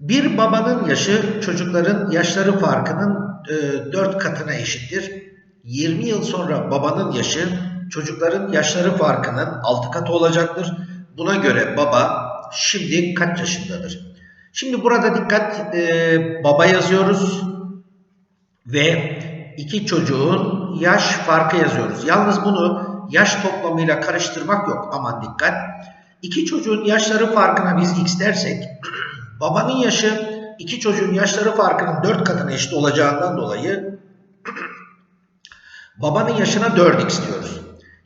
Bir babanın yaşı çocukların yaşları farkının e, 4 katına eşittir. 20 yıl sonra babanın yaşı çocukların yaşları farkının 6 katı olacaktır. Buna göre baba şimdi kaç yaşındadır? Şimdi burada dikkat e, baba yazıyoruz ve iki çocuğun yaş farkı yazıyoruz. Yalnız bunu yaş toplamıyla karıştırmak yok. Aman dikkat. İki çocuğun yaşları farkına biz x dersek babanın yaşı iki çocuğun yaşları farkının 4 katına eşit olacağından dolayı babanın yaşına 4x diyoruz.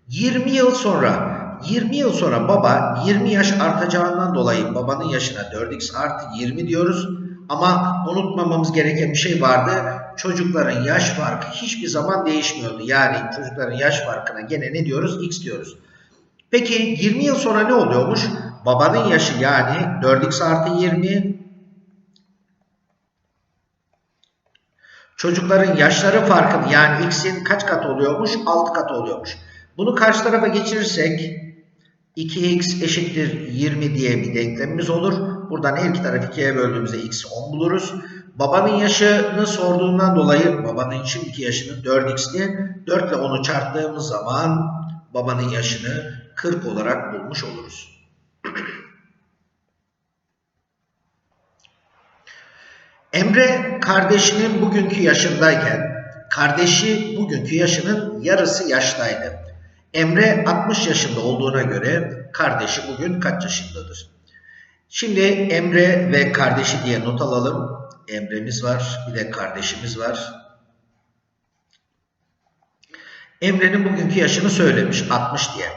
20 yıl sonra 20 yıl sonra baba 20 yaş artacağından dolayı babanın yaşına 4x artı 20 diyoruz. Ama unutmamamız gereken bir şey vardı. Çocukların yaş farkı hiçbir zaman değişmiyordu. Yani çocukların yaş farkına gene ne diyoruz? X diyoruz. Peki 20 yıl sonra ne oluyormuş? Babanın yaşı yani 4x artı 20 Çocukların yaşları farkını yani x'in kaç kat oluyormuş? 6 kat oluyormuş. Bunu karşı tarafa geçirirsek 2x eşittir 20 diye bir denklemimiz olur. Buradan her iki tarafı 2'ye böldüğümüzde x 10 buluruz. Babanın yaşını sorduğundan dolayı babanın şimdiki yaşını 4x'ti. 4 ile 10'u çarptığımız zaman babanın yaşını 40 olarak bulmuş oluruz. Emre kardeşinin bugünkü yaşındayken kardeşi bugünkü yaşının yarısı yaştaydı. Emre 60 yaşında olduğuna göre kardeşi bugün kaç yaşındadır? Şimdi Emre ve kardeşi diye not alalım. Emre'miz var, bir de kardeşimiz var. Emre'nin bugünkü yaşını söylemiş 60 diye.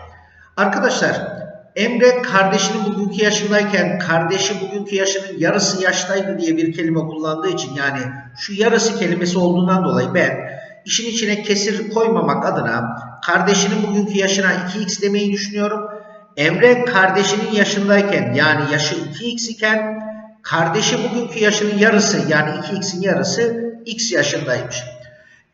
Arkadaşlar Emre kardeşinin bugünkü yaşındayken kardeşi bugünkü yaşının yarısı yaştaydı diye bir kelime kullandığı için yani şu yarısı kelimesi olduğundan dolayı ben işin içine kesir koymamak adına kardeşinin bugünkü yaşına 2x demeyi düşünüyorum. Emre kardeşinin yaşındayken yani yaşı 2x iken kardeşi bugünkü yaşının yarısı yani 2x'in yarısı x yaşındaymış.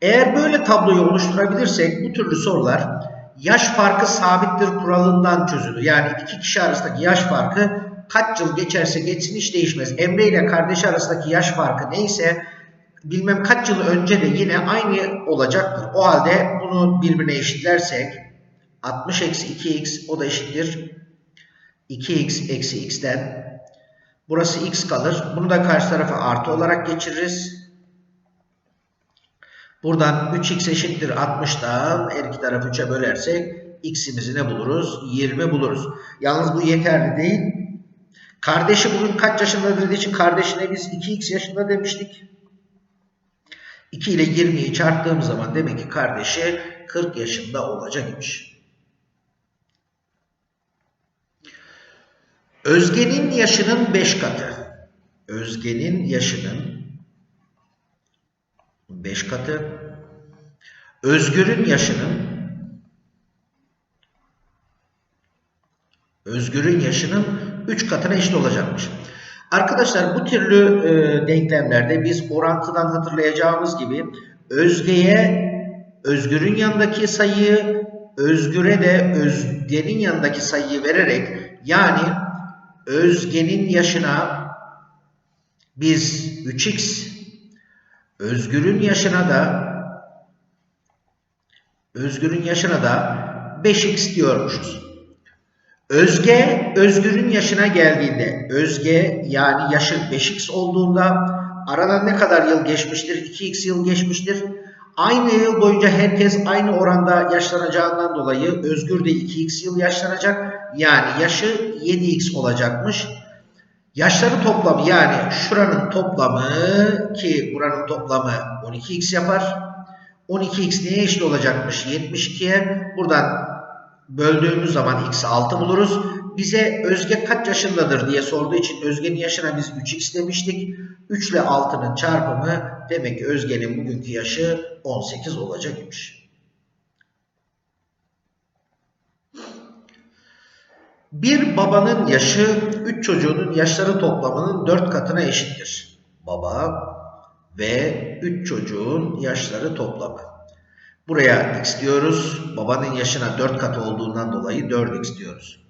Eğer böyle tabloyu oluşturabilirsek bu türlü sorular yaş farkı sabittir kuralından çözülür. Yani iki kişi arasındaki yaş farkı kaç yıl geçerse geçsin hiç değişmez. Emre ile kardeşi arasındaki yaş farkı neyse bilmem kaç yıl önce de yine aynı olacaktır. O halde bunu birbirine eşitlersek 60 eksi 2x o da eşittir 2x eksi x'ten burası x kalır. Bunu da karşı tarafa artı olarak geçiririz. Buradan 3x eşittir 60'dan her iki tarafı 3'e bölersek x'imizi ne buluruz? 20 buluruz. Yalnız bu yeterli değil. Kardeşi bugün kaç yaşında dediği için kardeşine biz 2x yaşında demiştik. 2 ile 20'yi çarptığım zaman demek ki kardeşi 40 yaşında olacak imiş. Özge'nin yaşının 5 katı. Özge'nin yaşının 5 katı. Özgür'ün yaşının Özgür'ün yaşının 3 katına eşit olacakmış. Arkadaşlar bu türlü e, denklemlerde biz orantıdan hatırlayacağımız gibi Özge'ye Özgür'ün yanındaki sayıyı Özgür'e de Özge'nin yanındaki sayıyı vererek yani Özge'nin yaşına biz 3x Özgür'ün yaşına da Özgür'ün yaşına da 5x diyormuşuz. Özge, Özgür'ün yaşına geldiğinde, Özge yani yaşı 5x olduğunda aradan ne kadar yıl geçmiştir? 2x yıl geçmiştir. Aynı yıl boyunca herkes aynı oranda yaşlanacağından dolayı Özgür de 2x yıl yaşlanacak. Yani yaşı 7x olacakmış. Yaşları toplamı yani şuranın toplamı ki buranın toplamı 12x yapar. 12x neye eşit olacakmış? 72'ye. Buradan böldüğümüz zaman x'i 6 buluruz. Bize Özge kaç yaşındadır diye sorduğu için Özge'nin yaşına biz 3x demiştik. 3 ile 6'nın çarpımı demek ki Özge'nin bugünkü yaşı 18 olacakmış. Bir babanın yaşı 3 çocuğunun yaşları toplamının 4 katına eşittir. Baba ve 3 çocuğun yaşları toplamı. Buraya x diyoruz. Babanın yaşına 4 kat olduğundan dolayı 4x diyoruz.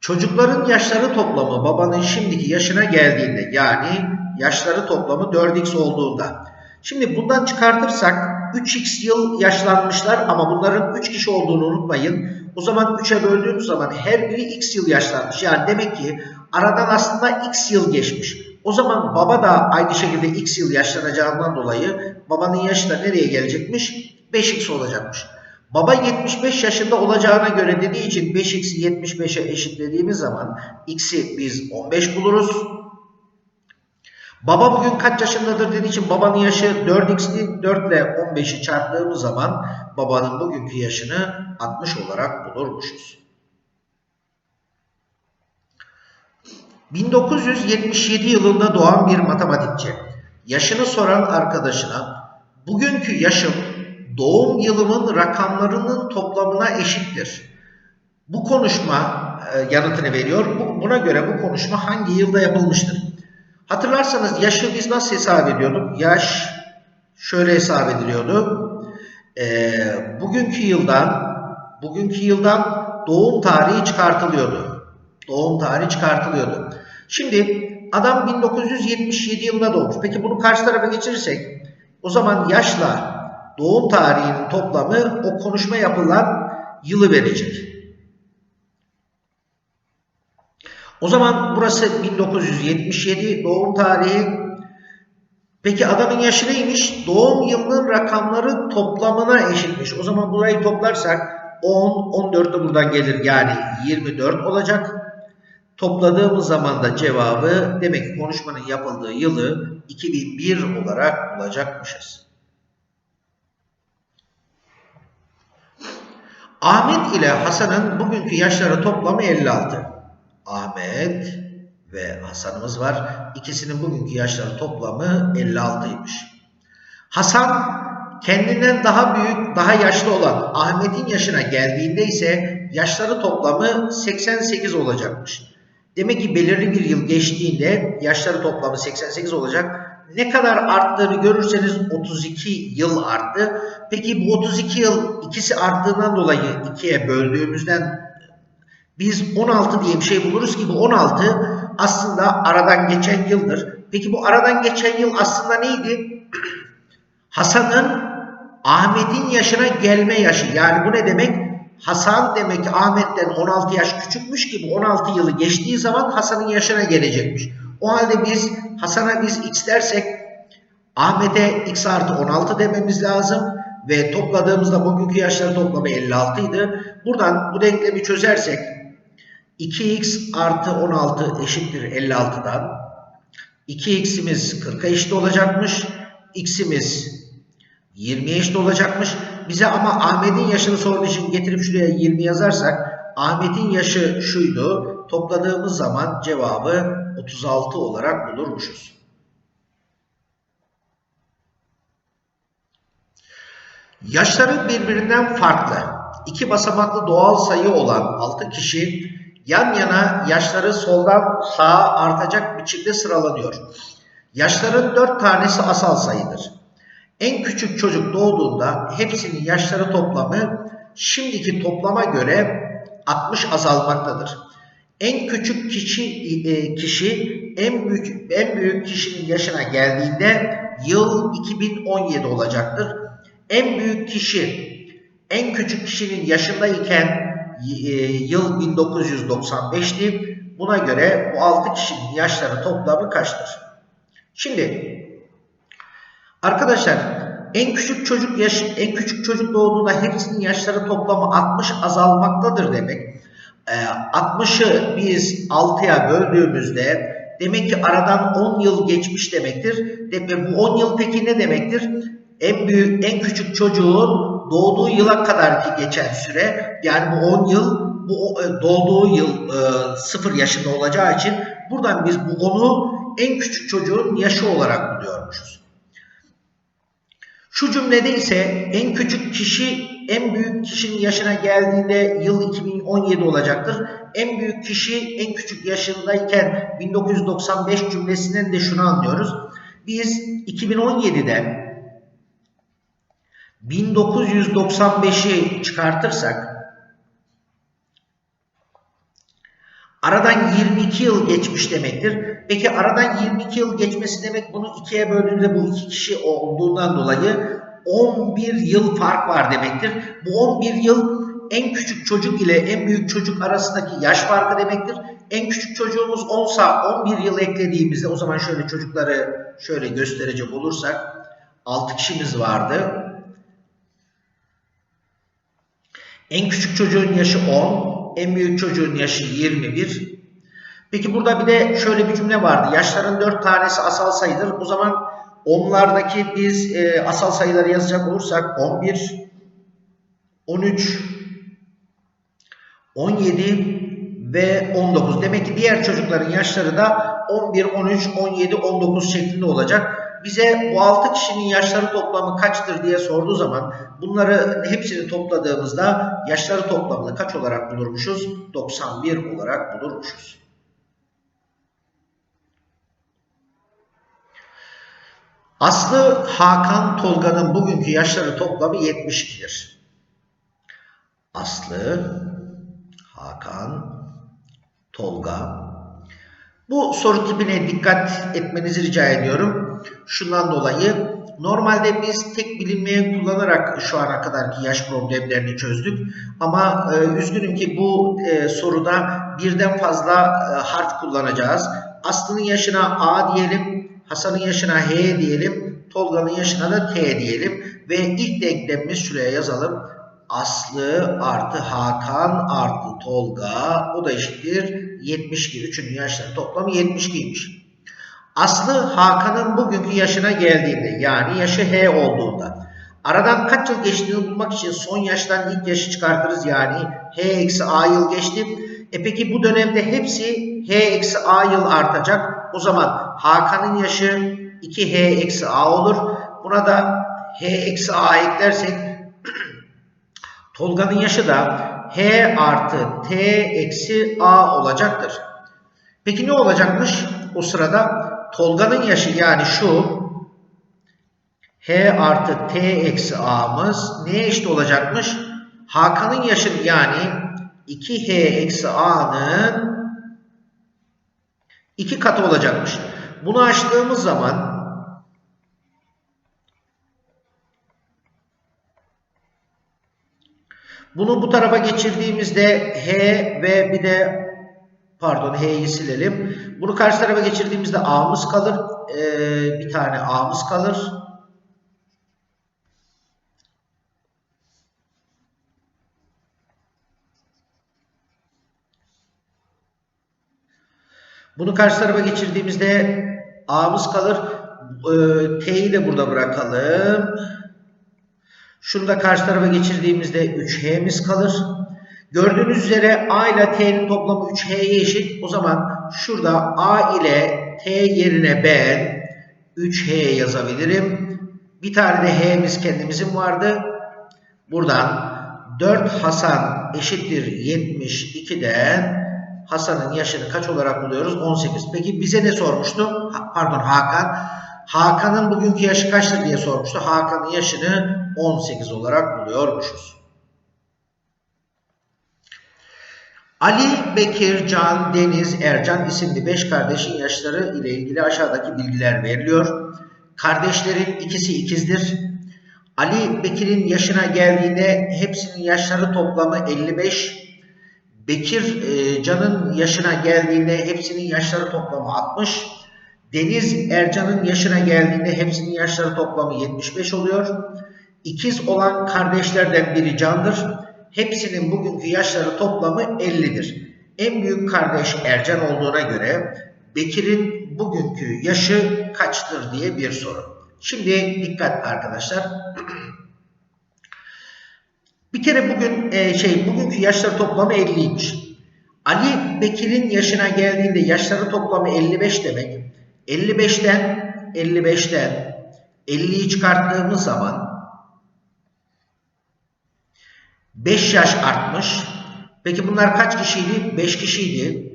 Çocukların yaşları toplamı babanın şimdiki yaşına geldiğinde yani yaşları toplamı 4x olduğunda. Şimdi bundan çıkartırsak 3x yıl yaşlanmışlar ama bunların 3 kişi olduğunu unutmayın. O zaman 3'e böldüğümüz zaman her biri x yıl yaşlanmış. Yani demek ki aradan aslında x yıl geçmiş. O zaman baba da aynı şekilde x yıl yaşlanacağından dolayı babanın yaşı da nereye gelecekmiş? 5x olacakmış. Baba 75 yaşında olacağına göre dediği için 5x'i 75'e eşitlediğimiz zaman x'i biz 15 buluruz. Baba bugün kaç yaşındadır dediği için babanın yaşı 4x'ti. 4 ile 15'i çarptığımız zaman babanın bugünkü yaşını 60 olarak bulurmuşuz. 1977 yılında doğan bir matematikçi yaşını soran arkadaşına bugünkü yaşım doğum yılımın rakamlarının toplamına eşittir. Bu konuşma e, yanıtını veriyor. buna göre bu konuşma hangi yılda yapılmıştır? Hatırlarsanız yaşı biz nasıl hesap ediyorduk? Yaş şöyle hesap ediliyordu. E, bugünkü yıldan bugünkü yıldan doğum tarihi çıkartılıyordu. Doğum tarihi çıkartılıyordu. Şimdi adam 1977 yılında doğmuş. Peki bunu karşı tarafa geçirirsek o zaman yaşla doğum tarihinin toplamı o konuşma yapılan yılı verecek. O zaman burası 1977 doğum tarihi. Peki adamın yaşı neymiş? Doğum yılının rakamları toplamına eşitmiş. O zaman burayı toplarsak 10, 14 de buradan gelir. Yani 24 olacak. Topladığımız zaman da cevabı demek ki konuşmanın yapıldığı yılı 2001 olarak bulacakmışız. Ahmet ile Hasan'ın bugünkü yaşları toplamı 56. Ahmet ve Hasan'ımız var. İkisinin bugünkü yaşları toplamı 56'ymış. Hasan kendinden daha büyük, daha yaşlı olan Ahmet'in yaşına geldiğinde ise yaşları toplamı 88 olacakmış. Demek ki belirli bir yıl geçtiğinde yaşları toplamı 88 olacak. Ne kadar arttığını görürseniz 32 yıl arttı. Peki bu 32 yıl ikisi arttığından dolayı ikiye böldüğümüzden biz 16 diye bir şey buluruz ki bu 16 aslında aradan geçen yıldır. Peki bu aradan geçen yıl aslında neydi? Hasan'ın Ahmet'in yaşına gelme yaşı. Yani bu ne demek? Hasan demek ki Ahmet'ten 16 yaş küçükmüş ki bu 16 yılı geçtiği zaman Hasan'ın yaşına gelecekmiş. O halde biz Hasan'a biz x dersek Ahmet'e x artı 16 dememiz lazım ve topladığımızda bugünkü yaşları toplamı 56 idi. Buradan bu denklemi çözersek 2x artı 16 eşittir 56'dan 2x'imiz 40'a eşit olacakmış. x'imiz 20'ye eşit olacakmış. Bize ama Ahmet'in yaşını sorduğu için getirip şuraya 20 yazarsak Ahmet'in yaşı şuydu. Topladığımız zaman cevabı 36 olarak bulurmuşuz. Yaşları birbirinden farklı. İki basamaklı doğal sayı olan 6 kişi yan yana yaşları soldan sağa artacak biçimde sıralanıyor. Yaşların 4 tanesi asal sayıdır. En küçük çocuk doğduğunda hepsinin yaşları toplamı şimdiki toplama göre 60 azalmaktadır. En küçük kişi e, kişi en büyük en büyük kişinin yaşına geldiğinde yıl 2017 olacaktır. En büyük kişi en küçük kişinin yaşındayken yıl 1995'ti. Buna göre bu 6 kişinin yaşları toplamı kaçtır? Şimdi arkadaşlar en küçük çocuk yaş en küçük çocuk doğduğunda hepsinin yaşları toplamı 60 azalmaktadır demek. 60'ı ee, biz 6'ya böldüğümüzde demek ki aradan 10 yıl geçmiş demektir. Demek bu 10 yıl peki ne demektir? En büyük, en küçük çocuğun doğduğu yıla kadar ki geçen süre yani bu 10 yıl bu e, doğduğu yıl e, 0 yaşında olacağı için buradan biz bu 10'u en küçük çocuğun yaşı olarak buluyormuşuz. Şu cümlede ise en küçük kişi en büyük kişinin yaşına geldiğinde yıl 2017 olacaktır. En büyük kişi en küçük yaşındayken 1995 cümlesinden de şunu anlıyoruz. Biz 2017'de 1995'i çıkartırsak Aradan 22 yıl geçmiş demektir. Peki aradan 22 yıl geçmesi demek bunu ikiye böldüğümüzde bu iki kişi olduğundan dolayı 11 yıl fark var demektir. Bu 11 yıl en küçük çocuk ile en büyük çocuk arasındaki yaş farkı demektir. En küçük çocuğumuz 10'sa 11 yıl eklediğimizde o zaman şöyle çocukları şöyle gösterecek olursak 6 kişimiz vardı. En küçük çocuğun yaşı 10, en büyük çocuğun yaşı 21. Peki burada bir de şöyle bir cümle vardı. Yaşların 4 tanesi asal sayıdır. O zaman onlardaki biz e, asal sayıları yazacak olursak 11, 13, 17 ve 19. Demek ki diğer çocukların yaşları da 11, 13, 17, 19 şeklinde olacak. Bize bu 6 kişinin yaşları toplamı kaçtır diye sorduğu zaman bunları hepsini topladığımızda yaşları toplamını kaç olarak bulurmuşuz? 91 olarak bulurmuşuz. Aslı Hakan Tolga'nın bugünkü yaşları toplamı 72'dir. Aslı Hakan Tolga bu soru tipine dikkat etmenizi rica ediyorum. Şundan dolayı normalde biz tek bilinmeyen kullanarak şu ana kadarki yaş problemlerini çözdük. Ama e, üzgünüm ki bu e, soruda birden fazla e, harf kullanacağız. Aslı'nın yaşına A diyelim, Hasan'ın yaşına H diyelim, Tolga'nın yaşına da T diyelim. Ve ilk denklemimiz şuraya yazalım. Aslı artı Hakan artı Tolga o da eşittir 72. Üçünün yaşları toplamı 72'ymiş. Aslı Hakan'ın bugünkü yaşına geldiğinde yani yaşı H olduğunda aradan kaç yıl geçtiğini bulmak için son yaştan ilk yaşı çıkartırız yani H eksi A yıl geçti. E peki bu dönemde hepsi H eksi A yıl artacak. O zaman Hakan'ın yaşı 2H eksi A olur. Buna da H eksi A eklersek Tolga'nın yaşı da H artı T eksi A olacaktır. Peki ne olacakmış o sırada? Tolga'nın yaşı yani şu H artı T eksi A'mız neye eşit olacakmış? Hakan'ın yaşı yani 2H eksi A'nın 2 katı olacakmış. Bunu açtığımız zaman Bunu bu tarafa geçirdiğimizde H ve bir de pardon H'yi silelim. Bunu karşı tarafa geçirdiğimizde A'mız kalır. Ee, bir tane A'mız kalır. Bunu karşı tarafa geçirdiğimizde A'mız kalır. Ee, T'yi de burada bırakalım. Şunu da karşı tarafa geçirdiğimizde 3H'miz kalır. Gördüğünüz üzere A ile T'nin toplamı 3H'ye eşit. O zaman şurada A ile T yerine ben 3H yazabilirim. Bir tane de H'miz kendimizin vardı. Buradan 4 Hasan eşittir 72'den Hasan'ın yaşını kaç olarak buluyoruz? 18. Peki bize ne sormuştu? Pardon Hakan. Hakan'ın bugünkü yaşı kaçtır diye sormuştu. Hakan'ın yaşını 18 olarak buluyormuşuz. Ali, Bekir, Can, Deniz, Ercan isimli 5 kardeşin yaşları ile ilgili aşağıdaki bilgiler veriliyor. Kardeşlerin ikisi ikizdir. Ali, Bekir'in yaşına geldiğinde hepsinin yaşları toplamı 55. Bekir, e, Can'ın yaşına geldiğinde hepsinin yaşları toplamı 60. Deniz, Ercan'ın yaşına geldiğinde hepsinin yaşları toplamı 75 oluyor. İkiz olan kardeşlerden biri Can'dır. Hepsinin bugünkü yaşları toplamı 50'dir. En büyük kardeş Ercan olduğuna göre Bekir'in bugünkü yaşı kaçtır diye bir soru. Şimdi dikkat arkadaşlar. bir kere bugün e, şey bugünkü yaşları toplamı 50'ymiş. Ali Bekir'in yaşına geldiğinde yaşları toplamı 55 demek. 55'ten 55'ten 50'yi çıkarttığımız zaman 5 yaş artmış. Peki bunlar kaç kişiydi? 5 kişiydi.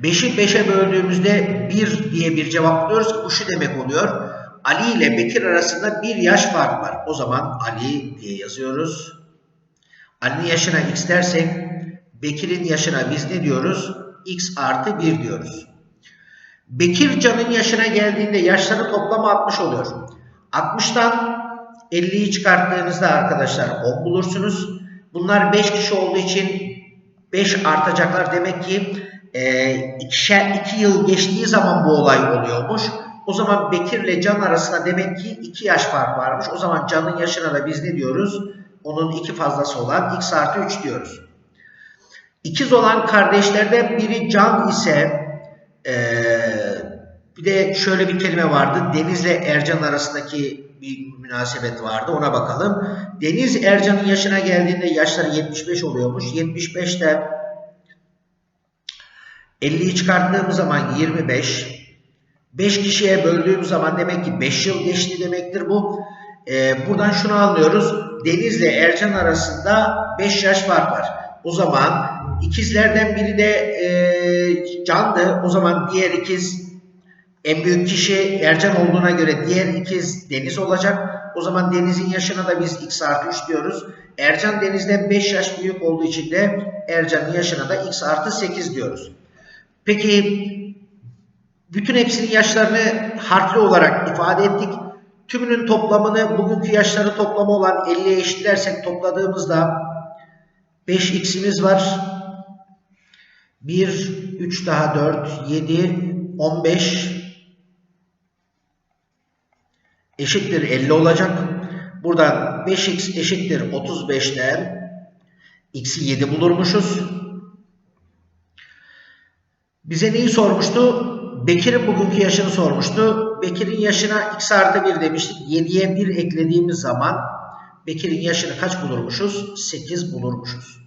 5'i 5'e böldüğümüzde 1 diye bir cevap buluyoruz bu şu demek oluyor. Ali ile Bekir arasında bir yaş fark var. O zaman Ali diye yazıyoruz. Ali'nin yaşına x dersek Bekir'in yaşına biz ne diyoruz? x artı 1 diyoruz. Bekir Can'ın yaşına geldiğinde yaşları toplamı 60 oluyor. 60'tan 50'yi çıkarttığınızda arkadaşlar 10 bulursunuz. Bunlar 5 kişi olduğu için 5 artacaklar. Demek ki e, ikişer, 2 yıl geçtiği zaman bu olay oluyormuş. O zaman Bekir ile Can arasında demek ki 2 yaş fark varmış. O zaman Can'ın yaşına da biz ne diyoruz? Onun 2 fazlası olan x artı 3 diyoruz. İkiz olan kardeşlerden biri Can ise ee, bir de şöyle bir kelime vardı. Denizle Ercan arasındaki bir münasebet vardı. Ona bakalım. Deniz Ercan'ın yaşına geldiğinde yaşları 75 oluyormuş. 75'te 50'yi çıkarttığımız zaman 25. 5 kişiye böldüğümüz zaman demek ki 5 yıl geçti demektir bu. Ee, buradan şunu anlıyoruz. Denizle Ercan arasında 5 yaş fark var. O zaman ikizlerden biri de e, Can'dı. O zaman diğer ikiz en büyük kişi Ercan olduğuna göre diğer ikiz Deniz olacak. O zaman Deniz'in yaşına da biz x artı 3 diyoruz. Ercan Deniz'den 5 yaş büyük olduğu için de Ercan'ın yaşına da x artı 8 diyoruz. Peki bütün hepsinin yaşlarını harfli olarak ifade ettik. Tümünün toplamını bugünkü yaşları toplamı olan 50'ye eşitlersek topladığımızda 5x'imiz var. 1, 3 daha 4, 7, 15 eşittir 50 olacak. Buradan 5x eşittir 35'ten x'i 7 bulurmuşuz. Bize neyi sormuştu? Bekir'in bugünkü yaşını sormuştu. Bekir'in yaşına x artı 1 demiştik. 7'ye 1 eklediğimiz zaman Bekir'in yaşını kaç bulurmuşuz? 8 bulurmuşuz.